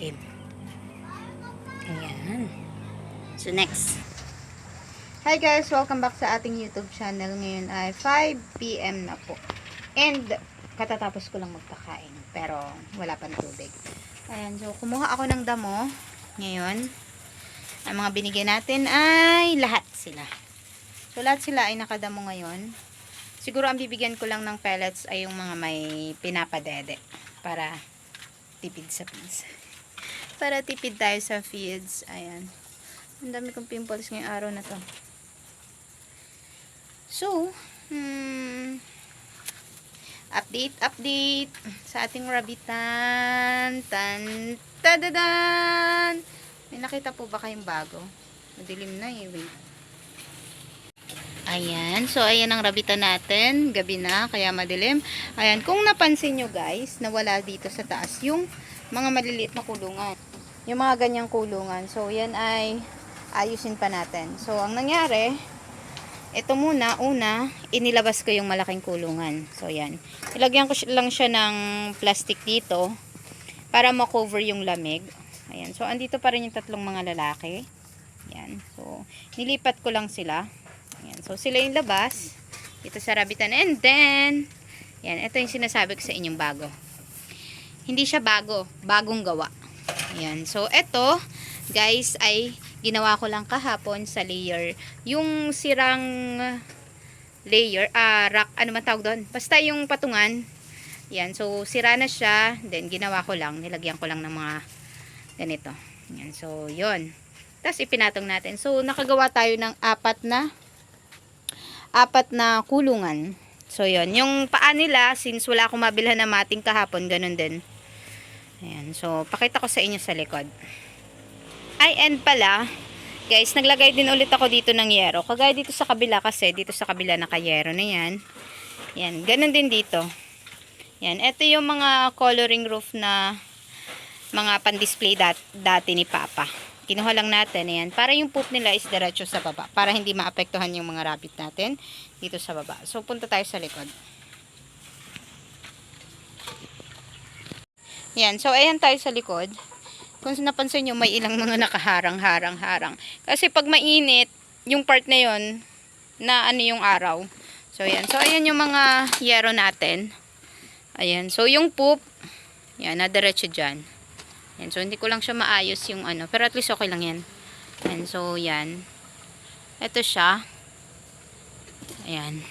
itim. Ayan. So, next. Hi guys! Welcome back sa ating YouTube channel. Ngayon ay 5pm na po. And, katatapos ko lang magpakain. Pero, wala pa tubig. Ayan, so, kumuha ako ng damo. Ngayon, ang mga binigyan natin ay lahat sila. So, lahat sila ay nakadamo ngayon. Siguro, ang bibigyan ko lang ng pellets ay yung mga may pinapadede. Para tipid sa feeds. Para tipid tayo sa feeds. Ayan. Ang dami kong pimples ngayong araw na to. So, hmm, update, update sa ating rabbitan. Tan, tadadan! May nakita po ba kayong bago? Madilim na eh, wait. Ayan, so ayan ang rabitan natin. Gabi na, kaya madilim. Ayan, kung napansin nyo guys, nawala dito sa taas yung mga maliliit na kulungan. Yung mga ganyang kulungan. So, yan ay ayusin pa natin. So, ang nangyari, ito muna, una, inilabas ko yung malaking kulungan. So, yan. Ilagyan ko lang siya ng plastic dito para makover yung lamig. Ayan. So, andito pa rin yung tatlong mga lalaki. Ayan. So, nilipat ko lang sila. Ayan. So, sila yung labas. Dito sa rabitan. And then, yan. Ito yung sinasabi ko sa inyong bago. Hindi siya bago. Bagong gawa. Ayan. So, ito, guys, ay ginawa ko lang kahapon sa layer. Yung sirang layer, ah, rock, ano man tawag doon? Basta yung patungan. Yan. So, sira na siya. Then, ginawa ko lang. Nilagyan ko lang ng mga ganito. Yan. So, yon Tapos, ipinatong natin. So, nakagawa tayo ng apat na apat na kulungan. So, yon Yung paa nila, since wala akong mabilhan na mating kahapon, ganun din. Ayan. So, pakita ko sa inyo sa likod. Ay, and pala, guys, naglagay din ulit ako dito ng yero. Kagaya dito sa kabila kasi, dito sa kabila naka-yero na yan. Yan, ganun din dito. Yan, ito yung mga coloring roof na mga pan-display dat- dati ni Papa. Kinuha lang natin, ayan, para yung poop nila is diretso sa baba, para hindi maapektuhan yung mga rabbit natin dito sa baba. So, punta tayo sa likod. Yan, so ayan tayo sa likod. Kung napansin nyo, may ilang mga nakaharang-harang-harang. Kasi pag mainit, yung part na yon na ano yung araw. So, yan. So, ayan yung mga yero natin. Ayan. So, yung poop, yan, na diretso dyan. Yan. So, hindi ko lang siya maayos yung ano. Pero at least okay lang yan. Yan. So, yan. Ito siya. Ayan.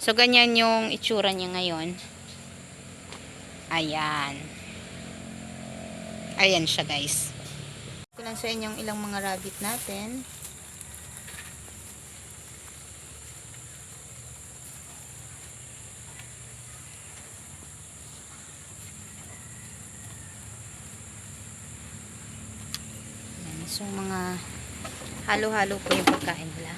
So, ganyan yung itsura niya ngayon. Ayan. Ayan siya, guys. Ito lang sa inyong ilang mga rabbit natin. Ayan, so, mga halo-halo po yung pagkain nila.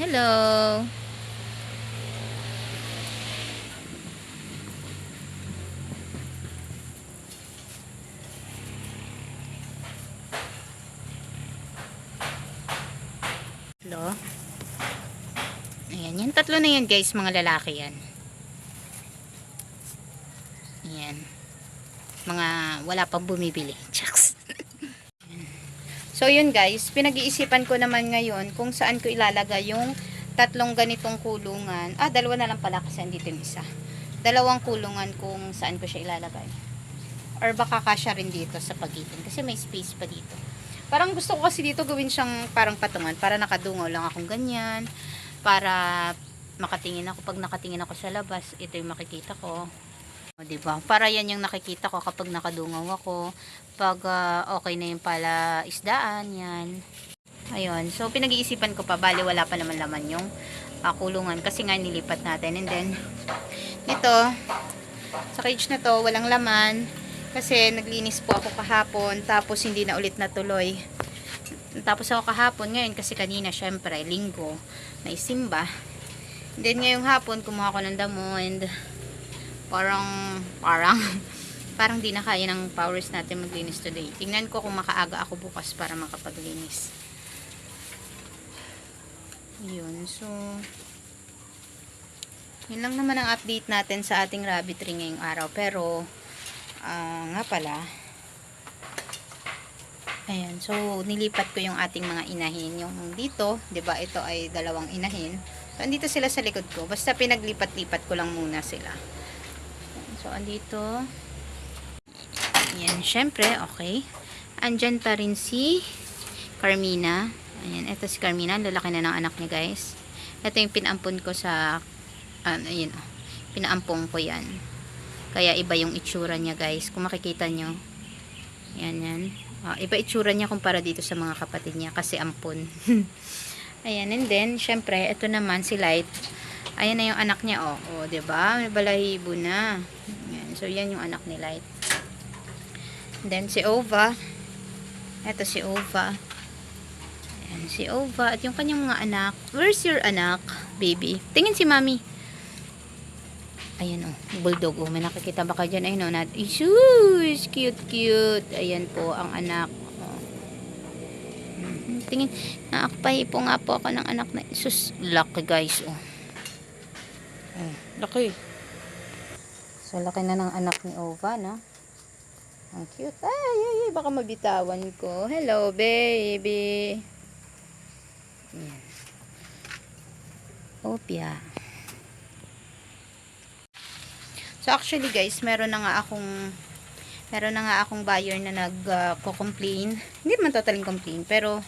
Hello! Hello? Ayan, yung tatlo na yan guys, mga lalaki yan. Ayan. Mga wala pang bumibili. Chucks. so yun guys, pinag-iisipan ko naman ngayon kung saan ko ilalagay yung tatlong ganitong kulungan. Ah, dalawa na lang pala kasi andito yung isa. Dalawang kulungan kung saan ko siya ilalagay. Or baka kasya rin dito sa pagitan kasi may space pa dito. Parang gusto ko kasi dito gawin siyang parang patungan para nakadungaw lang akong ganyan. Para makatingin ako. Pag nakatingin ako sa labas, ito yung makikita ko. O, diba? Para yan yung nakikita ko kapag nakadungaw ako. Pag ah, okay na yung pala isdaan, yan. Ayun. So, pinag-iisipan ko pa. Bali, wala pa naman laman yung ah, kulungan. Kasi nga nilipat natin. And then, dito, sa cage na to, walang laman. Kasi naglinis po ako kahapon. Tapos, hindi na ulit natuloy. Tapos ako kahapon ngayon kasi kanina syempre linggo na isimba. And then ngayong hapon kumuha ko ng damo and parang parang parang di na kaya ng powers natin maglinis today. Tingnan ko kung makaaga ako bukas para makapaglinis. Yun, so yun lang naman ang update natin sa ating rabbit ring ngayong araw. Pero Ah, nga pala. Ayan, so nilipat ko yung ating mga inahin. Yung dito, 'di ba? Ito ay dalawang inahin. So andito sila sa likod ko. Basta pinaglipat-lipat ko lang muna sila. Ayan, so andito. Ayan, syempre, okay. Andyan pa rin si Carmina. Ayan, ito si Carmina. Lalaki na ng anak niya, guys. Ito yung pinampun ko sa, ano, ayun, oh. pinaampong ko yan. Kaya iba yung itsura niya, guys. Kung makikita nyo. Yan, yan. Ah, iba itsura niya kumpara dito sa mga kapatid niya kasi ampun. Ayan, and then, syempre, ito naman si Light. Ayan na yung anak niya, oh. Oh, 'di ba? May balahibo na. Ayan. So, yan yung anak ni Light. Then, si Ova. Ito si Ova. Ayan, si Ova. At yung kanyang mga anak. Where's your anak, baby? Tingin si Mami. Ayan, oh. Bulldog, oh. May nakikita ba ka dyan? Ayun, oh. Nat Issues! Cute, cute. Ayan po, ang anak. Oh. Mhm. Tingin. Nakakpahipo nga po ako ng anak na. Sus, laki guys, oh. Oh, laki. So, laki na ng anak ni Ova, no? Ang cute. Ay, ay, ay, baka mabitawan ko. Hello, baby. Yan. Opia. So, actually, guys, meron na nga akong meron na nga akong buyer na nag-complain. Hindi naman totaling complain, pero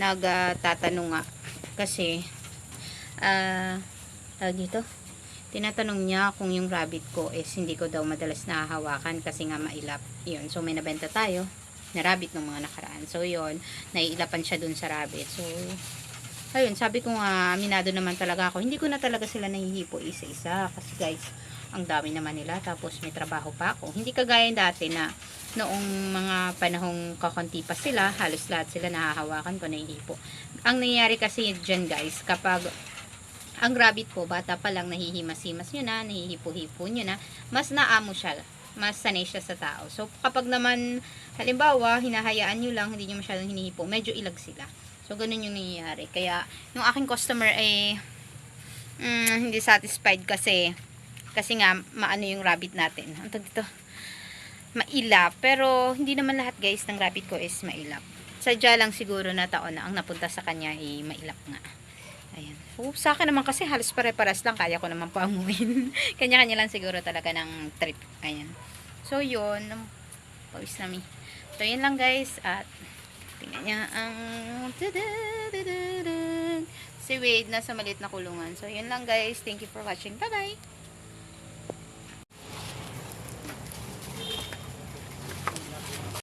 nagtatanong nga. Kasi, ah, tawag dito, tinatanong niya kung yung rabbit ko is hindi ko daw madalas nahahawakan kasi nga mailap. Yun. So, may nabenta tayo na rabbit ng mga nakaraan. So, yun. Naiilapan siya dun sa rabbit. So, ayun. Sabi ko nga, aminado naman talaga ako. Hindi ko na talaga sila nahihipo isa-isa. Kasi guys, ang dami naman nila. Tapos, may trabaho pa ako. Hindi kagaya dati na noong mga panahong kakunti pa sila, halos lahat sila nahahawakan ko, nahihipo. Ang nangyayari kasi dyan guys, kapag ang rabbit po, bata pa lang nahihimas-himas nyo na, nahihipo-hipo nyo na, mas naamo siya, mas sanay siya sa tao. So, kapag naman, halimbawa, hinahayaan nyo lang, hindi nyo masyadong hinihipo, medyo ilag sila. So, ganun yung nangyayari. Kaya, yung aking customer ay mm, hindi satisfied kasi, kasi nga, maano yung rabbit natin. Ang dito, mailap. Pero, hindi naman lahat guys ng rabbit ko is mailap. Sadya lang siguro na taon na ang napunta sa kanya ay mailap nga. Ayan. Oh, sa akin naman kasi halos pare-paras lang. Kaya ko naman pamuin. Kanya-kanya lang siguro talaga ng trip. Ayan. So, yun. Pawis namin. So, yun lang guys. At, tingnan niya ang... Si Wade nasa maliit na kulungan. So, yun lang guys. Thank you for watching. Bye-bye!